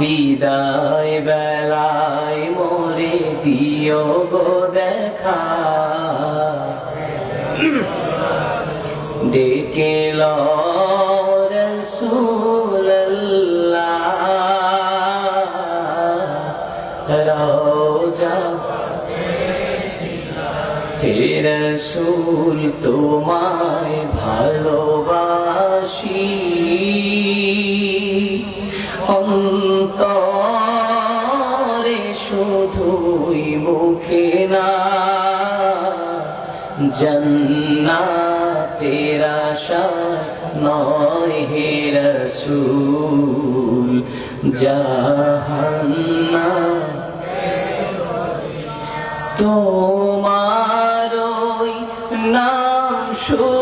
বিদায় বেলায় মোরে দিও গো দেখা। ডেকে রসুল তোমায় ভালোবাসি। অন্তরে শুধুই মুখে না। জন্নাতের আশায় নয় হে জাহান্না তোমার নাম শুনিলা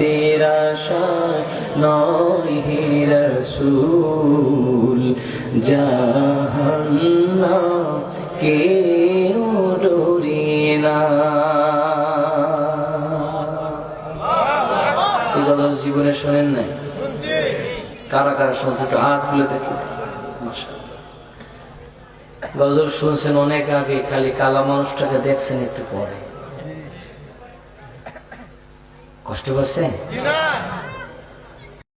জন্নাতের আশা নয় রসুল জাহান্না কেউ ডোরে না জীবনে শোনেন নাই? কারা কারা শুনছে একটু হাত খুলে দেখি। গজল শুনছেন অনেক আগে খালি কালা মানুষটাকে দেখছেন একটু পরে। কষ্ট করছে